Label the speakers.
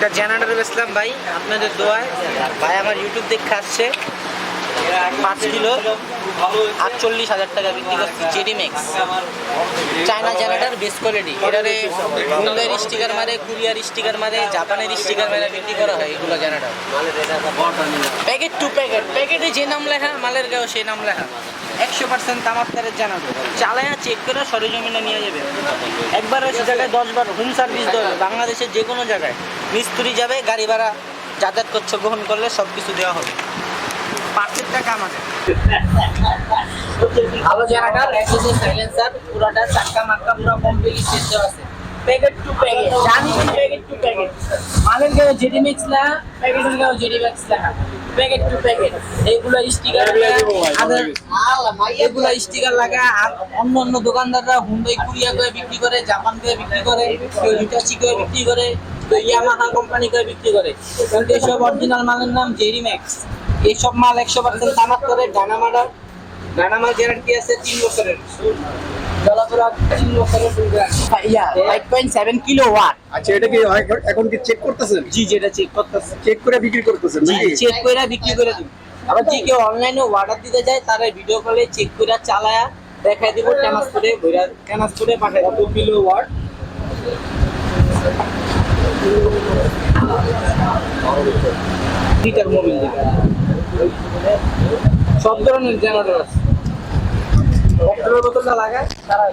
Speaker 1: একটা জেনারেটর বেসলাম ভাই আপনাদের দোয়ায়। ভাই আমার ইউটিউব দেখে আসছে। পাঁচ কিলো, আটচল্লিশ হাজার টাকা বিক্রি করছি max China generator best quality এটারে মুম্বাইয়ের স্টিকার মারে কুরিয়ার স্টিকার মারে জাপানের স্টিকার মারে বিক্রি করা হয় এগুলো জেনারেটর প্যাকেট টু প্যাকেট প্যাকেটে যে নাম লেখা, মালের গায়েও সেই নাম লেখা। একশো পার্সেন্ট তামাত্তারের জেনারেটর চালায়া চেক করে সরেজমিনে নিয়ে যাবে। একবার ওই জায়গায় দশবার হোম সার্ভিস দেবে। বাংলাদেশের যে কোনো জায়গায়। মিস্ত্রি যাবে, গাড়ি ভাড়া, যাতায়াত করছে গ্রহণ করলে সব কিছু দেওয়া হবে। পাঁচের টাকা আমাদের। ভালো এসএসএস সাইলেন্সার পুরোটা চাক্কা মাক্কা পুরো কমপ্লিট সেট আছে। প্যাকেট টু প্যাকেট জানি প্যাকেট টু প্যাকেট মালের গায়ে জেডি মিক্স লেখা প্যাকেটের গায়ে জেডি মিক্স লেখা প্যাকেট টু প্যাকেট এইগুলো স্টিকার এগুলো স্টিকার লাগা আর অন্য অন্য দোকানদাররা হুন্ডাই কুরিয়া করে বিক্রি করে জাপান করে বিক্রি করে কেউ হিটাচি করে বিক্রি করে কেউ ইয়ামাহা কোম্পানি করে বিক্রি করে। কিন্তু এসব অরিজিনাল মালের নাম জেডি ম্যাক্স এইসব মাল একশো পার্সেন্ট তামাক করে ডানামাডার ডানামাল গ্যারান্টি আছে তিন বছরের।
Speaker 2: আচ্ছা এটা কি এখন- এখন কি চেক করতেছেন?
Speaker 1: জি যেটা চেক করতেছে।
Speaker 2: চেক করে বিক্রি করতেছেন
Speaker 1: চেক করে বিক্রি করে দিন আবার যে কেউ অনলাইনে অর্ডার দিতে যায় তারা ভিডিও কলে চেক করে চালায়া দেখাই দিব ট্রান্সপোর্টে ভইরা পাঠাই দিব। কিলো ওয়াট লিটার মোবিল দিবে। ধরনের জেনারেটর আছে পেট্রোলের বোতলটা লাগায় তারা